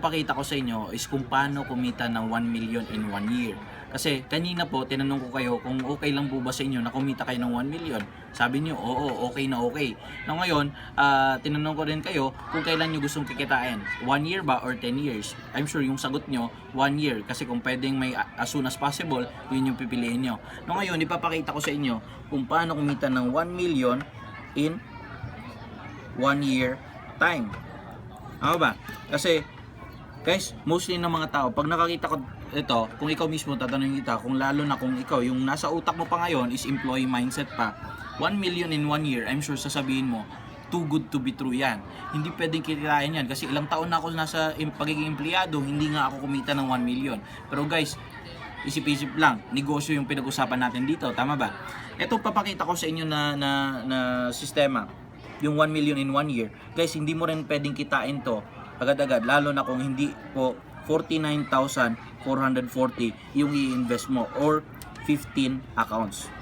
ipapakita ko sa inyo is kung paano kumita ng 1 million in 1 year. Kasi kanina po, tinanong ko kayo kung okay lang po ba sa inyo na kumita kayo ng 1 million. Sabi niyo, oo, okay na okay. Na ngayon, ah, tinanong ko rin kayo kung kailan nyo gustong kikitain. 1 year ba or 10 years? I'm sure yung sagot nyo, 1 year. Kasi kung pwedeng may as soon as possible, yun yung pipiliin nyo. No ngayon, ipapakita ko sa inyo kung paano kumita ng 1 million in 1 year time. Ano ba? Kasi, guys, mostly ng mga tao, pag nakakita ko ito, kung ikaw mismo tatanungin kita, kung lalo na kung ikaw, yung nasa utak mo pa ngayon is employee mindset pa, 1 million in 1 year, I'm sure sasabihin mo, too good to be true yan. Hindi pwedeng kikitain yan kasi ilang taon na ako nasa pagiging empleyado, hindi nga ako kumita ng 1 million. Pero guys, isip-isip lang, negosyo yung pinag-usapan natin dito, tama ba? Ito papakita ko sa inyo na, na, na sistema, yung 1 million in 1 year. Guys, hindi mo rin pwedeng kitain to agad-agad, lalo na kung hindi po 49,440 yung i-invest mo or 15 accounts.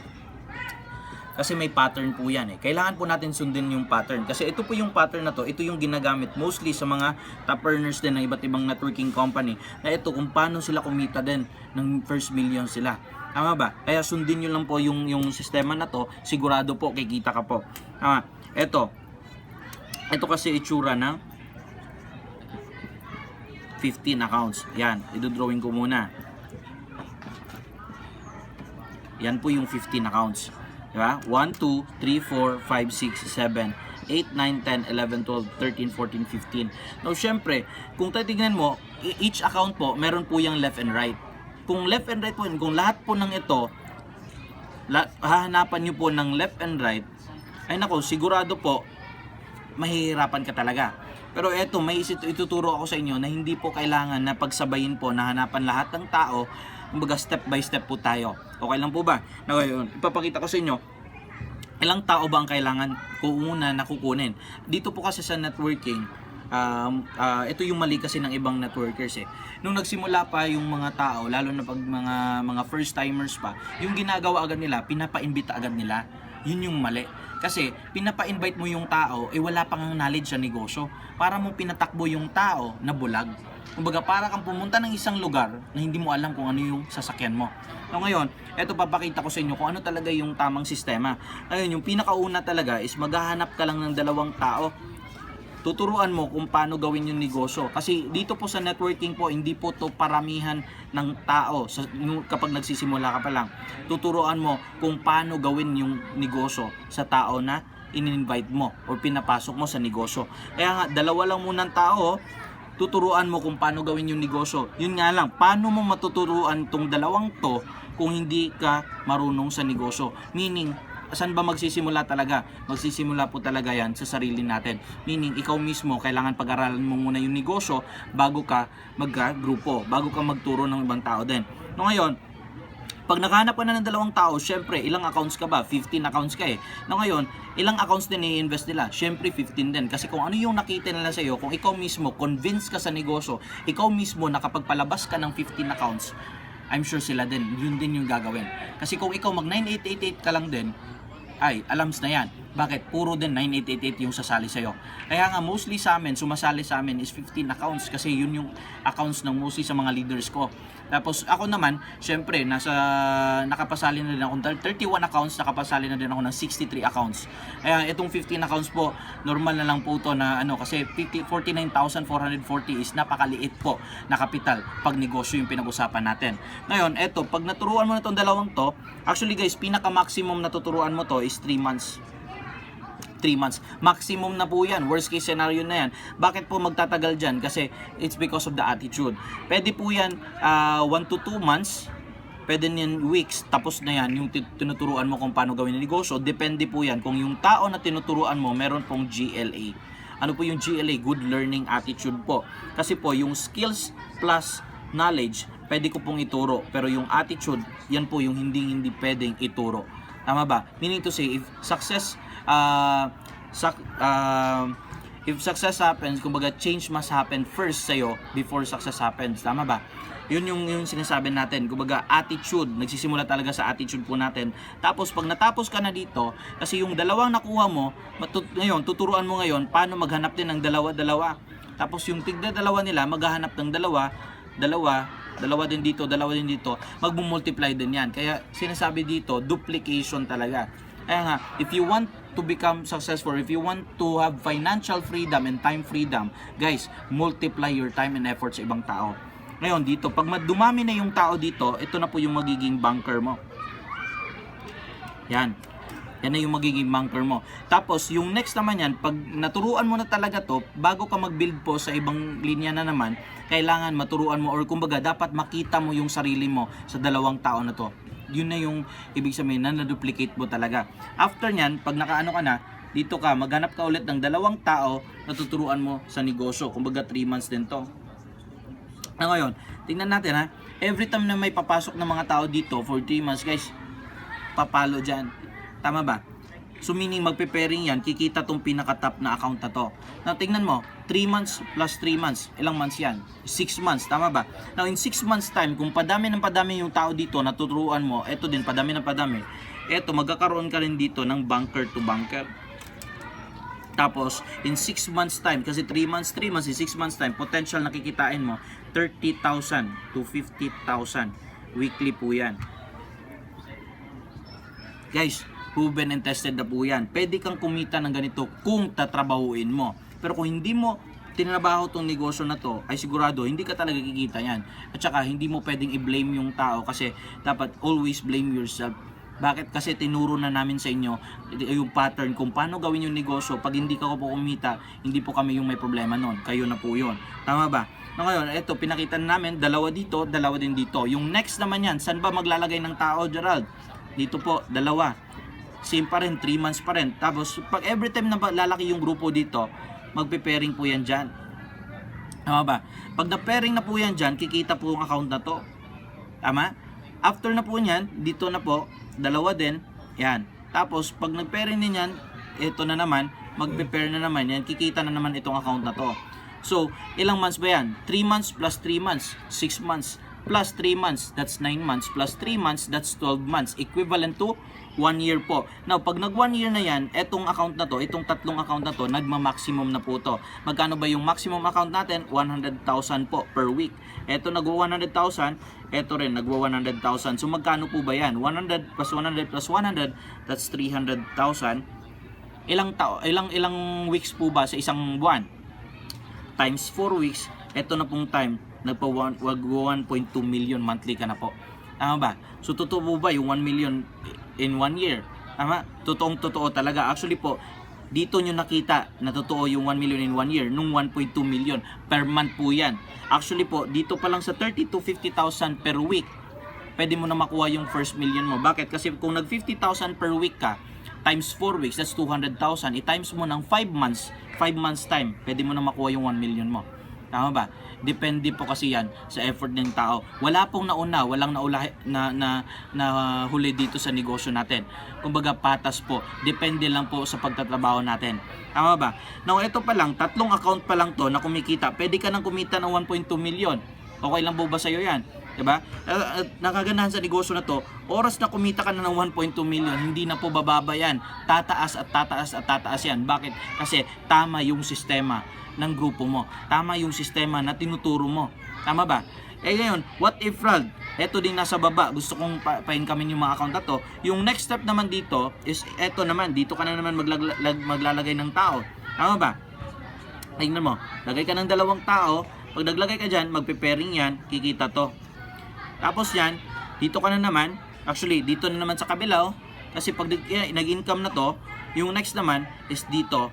Kasi may pattern po yan eh. Kailangan po natin sundin yung pattern. Kasi ito po yung pattern na to, ito yung ginagamit mostly sa mga top earners din ng iba't ibang networking company. Na ito kung paano sila kumita din ng first million sila. Tama ba? Kaya sundin nyo lang po yung, yung sistema na to, sigurado po kikita ka po. Tama. Ito. Ito kasi itsura ng 15 accounts. Yan, idodrawing ko muna. Yan po yung 15 accounts. Diba? 1, 2, 3, 4, 5, 6, 7, 8, 9, 10, 11, 12, 13, 14, 15. Now, syempre, kung titignan mo, each account po, meron po yung left and right. Kung left and right po, kung lahat po ng ito, hahanapan nyo po ng left and right, ay nako, sigurado po, mahihirapan ka talaga. Pero eto, may ituturo ako sa inyo na hindi po kailangan na pagsabayin po na hanapan lahat ng tao. Kumbaga step by step po tayo. Okay lang po ba? Ngayon, ipapakita ko sa inyo ilang tao ba ang kailangan ko una na kukunin. Dito po kasi sa networking, um, ah, ito yung mali kasi ng ibang networkers eh. Nung nagsimula pa yung mga tao, lalo na pag mga mga first timers pa, yung ginagawa agad nila, pinapa-imbita agad nila. Yun yung mali. Kasi pinapa-invite mo yung tao, eh wala pang knowledge sa negosyo. Para mo pinatakbo yung tao na bulag. Kumbaga para kang pumunta ng isang lugar na hindi mo alam kung ano yung sasakyan mo. So ngayon, eto papakita ko sa inyo kung ano talaga yung tamang sistema. Ngayon, yung pinakauna talaga is maghahanap ka lang ng dalawang tao tuturuan mo kung paano gawin yung negosyo. Kasi dito po sa networking po, hindi po to paramihan ng tao sa, kapag nagsisimula ka pa lang. Tuturuan mo kung paano gawin yung negosyo sa tao na in-invite mo o pinapasok mo sa negosyo. Kaya nga, dalawa lang munang tao, tuturuan mo kung paano gawin yung negosyo. Yun nga lang, paano mo matuturuan tong dalawang to kung hindi ka marunong sa negosyo? Meaning, saan ba magsisimula talaga? Magsisimula po talaga yan sa sarili natin. Meaning, ikaw mismo, kailangan pag-aralan mo muna yung negosyo bago ka mag-grupo, bago ka magturo ng ibang tao din. No ngayon, pag nakahanap ka na ng dalawang tao, syempre, ilang accounts ka ba? 15 accounts ka eh. No ngayon, ilang accounts din i-invest nila? Syempre, 15 din. Kasi kung ano yung nakita nila sa iyo, kung ikaw mismo, convince ka sa negosyo, ikaw mismo nakapagpalabas ka ng 15 accounts, I'm sure sila din, yun din yung gagawin. Kasi kung ikaw mag 9888 ka lang din, ay, alams na yan. Bakit? Puro din 9888 yung sasali sa'yo. Kaya nga, mostly sa amin, sumasali sa amin is 15 accounts kasi yun yung accounts ng mostly sa mga leaders ko. Tapos ako naman, syempre, nasa nakapasali na din ako, 31 accounts, nakapasali na din ako ng 63 accounts. Kaya itong 15 accounts po, normal na lang po to na ano, kasi 50 49,440 is napakaliit po na kapital pag negosyo yung pinag-usapan natin. Ngayon, eto, pag naturuan mo na itong dalawang to, actually guys, pinaka-maximum na tuturuan mo to is 3 months. 3 months. Maximum na po yan. Worst case scenario na yan. Bakit po magtatagal dyan? Kasi it's because of the attitude. Pwede po yan 1 to 2 months. Pwede yan weeks. Tapos na yan yung ti- tinuturuan mo kung paano gawin ang negosyo. Depende po yan kung yung tao na tinuturuan mo meron pong GLA. Ano po yung GLA? Good Learning Attitude po. Kasi po yung skills plus knowledge, pwede ko pong ituro. Pero yung attitude, yan po yung hindi hindi pwedeng ituro. Tama ba? Meaning to say, if success, uh, suc- uh, if success happens, kumbaga change must happen first sa'yo before success happens. Tama ba? Yun yung, yung sinasabi natin. Kumbaga, attitude. Nagsisimula talaga sa attitude po natin. Tapos, pag natapos ka na dito, kasi yung dalawang nakuha mo, matut- ngayon, tuturuan mo ngayon paano maghanap din ng dalawa-dalawa. Tapos yung tigda dalawa nila, maghahanap ng dalawa, dalawa, dalawa din dito, dalawa din dito, magmumultiply din yan. Kaya sinasabi dito, duplication talaga. Kaya nga, if you want to become successful, if you want to have financial freedom and time freedom, guys, multiply your time and effort sa ibang tao. Ngayon, dito, pag dumami na yung tao dito, ito na po yung magiging banker mo. Yan. Yan na yung magiging banker mo. Tapos, yung next naman yan, pag naturuan mo na talaga to, bago ka mag-build po sa ibang linya na naman, kailangan maturuan mo or kumbaga dapat makita mo yung sarili mo sa dalawang tao na to. Yun na yung ibig sabihin na na-duplicate mo talaga. After nyan, pag nakaano ka na, dito ka, maghanap ka ulit ng dalawang tao na tuturuan mo sa negosyo. Kumbaga 3 months din to. Na ngayon, tingnan natin ha. Every time na may papasok ng mga tao dito for 3 months, guys, papalo dyan. Tama ba? So meaning magpe-pairing yan, kikita tong pinaka-top na account na to. Now tingnan mo, 3 months plus 3 months, ilang months yan? 6 months, tama ba? Now in 6 months time, kung padami ng padami yung tao dito, natuturuan mo, eto din, padami ng padami, eto, magkakaroon ka rin dito ng banker to banker. Tapos, in 6 months time, kasi 3 months, 3 months, in 6 months time, potential na kikitain mo, 30,000 to 50,000 weekly po yan. Guys, proven and tested na po yan. Pwede kang kumita ng ganito kung tatrabahuin mo. Pero kung hindi mo tinrabaho tong negosyo na to, ay sigurado hindi ka talaga kikita yan. At saka hindi mo pwedeng i-blame yung tao kasi dapat always blame yourself. Bakit? Kasi tinuro na namin sa inyo yung pattern kung paano gawin yung negosyo. Pag hindi ka po kumita, hindi po kami yung may problema nun. Kayo na po yun. Tama ba? Na ngayon, ito, pinakita na namin, dalawa dito, dalawa din dito. Yung next naman yan, saan ba maglalagay ng tao, Gerald? Dito po, dalawa. Same pa rin, 3 months pa rin. Tapos, pag every time na lalaki yung grupo dito, magpe-pairing po yan dyan. Tama ba? Pag na-pairing na po yan dyan, kikita po ang account na to. Tama? After na po niyan, dito na po, dalawa din, yan. Tapos, pag nag-pairing din yan, ito na naman, magpe-pair na naman yan, kikita na naman itong account na to. So, ilang months ba yan? 3 months plus 3 months, 6 months, plus 3 months, that's 9 months, plus 3 months, that's 12 months, equivalent to 1 year po. Now, pag nag 1 year na yan, etong account na to, itong tatlong account na to, nagma-maximum na po to. Magkano ba yung maximum account natin? 100,000 po per week. Eto nagwa 100,000, eto rin nagwa 100,000. So magkano po ba yan? 100 plus 100 plus 100, that's 300,000. Ilang tao, ilang ilang weeks po ba sa isang buwan? Times 4 weeks, eto na pong time, nagpa 1.2 million monthly ka na po. Tama ba? So totoo po ba yung 1 million in 1 year? Tama? Totoong totoo talaga. Actually po, dito nyo nakita na totoo yung 1 million in 1 year nung 1.2 million per month po yan. Actually po, dito pa lang sa 30 to 50,000 per week, pwede mo na makuha yung first million mo. Bakit? Kasi kung nag 50,000 per week ka, times 4 weeks, that's 200,000. I-times mo ng 5 months, 5 months time, pwede mo na makuha yung 1 million mo. Tama ba? Depende po kasi yan sa effort ng tao. Wala pong nauna, walang naula na, na, na huli dito sa negosyo natin. Kumbaga patas po. Depende lang po sa pagtatrabaho natin. Tama ba? Now, ito pa lang, tatlong account pa lang to na kumikita. Pwede ka nang kumita ng 1.2 million. Okay lang po ba sa'yo yan? 'Di ba? Uh, nakaganahan sa negosyo na to, oras na kumita ka na ng 1.2 million, hindi na po bababa yan. Tataas at tataas at tataas yan. Bakit? Kasi tama yung sistema ng grupo mo. Tama yung sistema na tinuturo mo. Tama ba? Eh ngayon, what if Rald? Ito din nasa baba. Gusto kong pa painkamin yung mga account na to. Yung next step naman dito is eto naman. Dito ka na naman maglag- maglalagay ng tao. Tama ba? Tingnan mo. Lagay ka ng dalawang tao. Pag naglagay ka dyan, magpe-pairing yan. Kikita to. Tapos yan, dito ka na naman. Actually, dito na naman sa kabila. Oh. Kasi pag eh, nag-income na to, yung next naman is dito.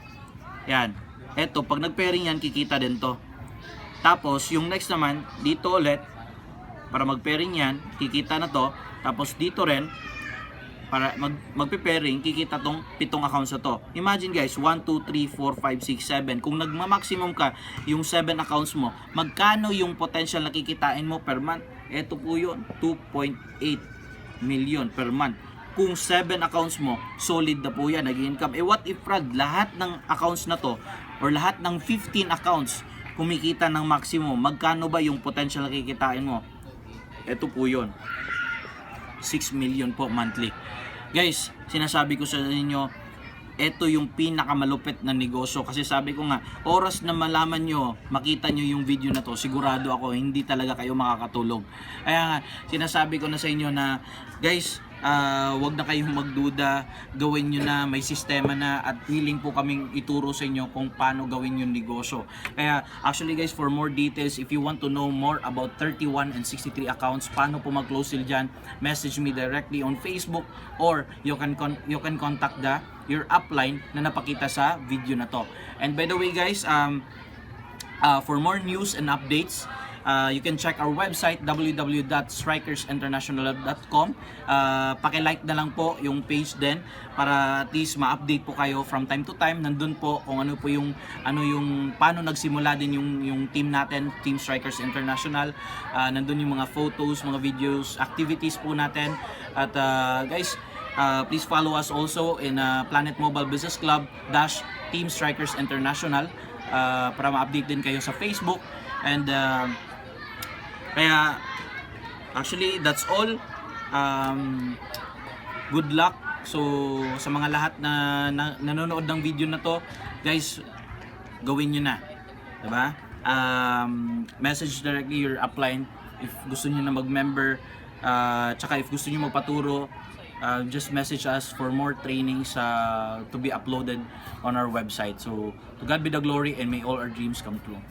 Yan. Eto, pag nag-pairing yan, kikita din to. Tapos, yung next naman, dito ulit, para mag-pairing yan, kikita na to. Tapos dito rin, para mag magpe-pairing, kikita tong pitong accounts na to. Imagine guys, 1, 2, 3, 4, 5, 6, 7. Kung nagma-maximum ka yung 7 accounts mo, magkano yung potential na kikitain mo per month? Ito po yun, 2.8 million per month. Kung 7 accounts mo, solid na po yan, nag-income. Eh what if Brad, lahat ng accounts na to, or lahat ng 15 accounts, kumikita ng maximum, magkano ba yung potential na kikitain mo? Ito po yun. 6 million po monthly. Guys, sinasabi ko sa inyo, ito yung pinakamalupit na negosyo. Kasi sabi ko nga oras na malaman nyo makita nyo yung video na to sigurado ako hindi talaga kayo makakatulog. Kaya nga sinasabi ko na sa inyo na guys ah, wag na kayong magduda. Gawin nyo na may sistema na at willing po kaming ituro sa inyo kung paano gawin yung negosyo. Kaya actually guys for more details if you want to know more about 31 and 63 accounts paano po mag-close sale dyan message me directly on Facebook or you can you can contact the your upline na napakita sa video na to. And by the way guys um Uh, for more news and updates, uh, you can check our website www.strikersinternational.com. Uh, paki-like na lang po yung page din para at least ma-update po kayo from time to time. Nandun po kung ano po yung ano yung paano nagsimula din yung yung team natin, Team Strikers International. Uh, nandun yung mga photos, mga videos, activities po natin. At uh, guys, uh, please follow us also in uh, Planet Mobile Business Club dash Team Strikers International uh, para ma-update din kayo sa Facebook and uh, kaya actually that's all. Um, good luck. So sa mga lahat na, na nanonood ng video na to guys gawin nyo na. Diba? Um, message directly your upline if gusto niyo na mag-member uh, tsaka if gusto niyo magpaturo uh, just message us for more trainings uh, to be uploaded on our website. So to God be the glory and may all our dreams come true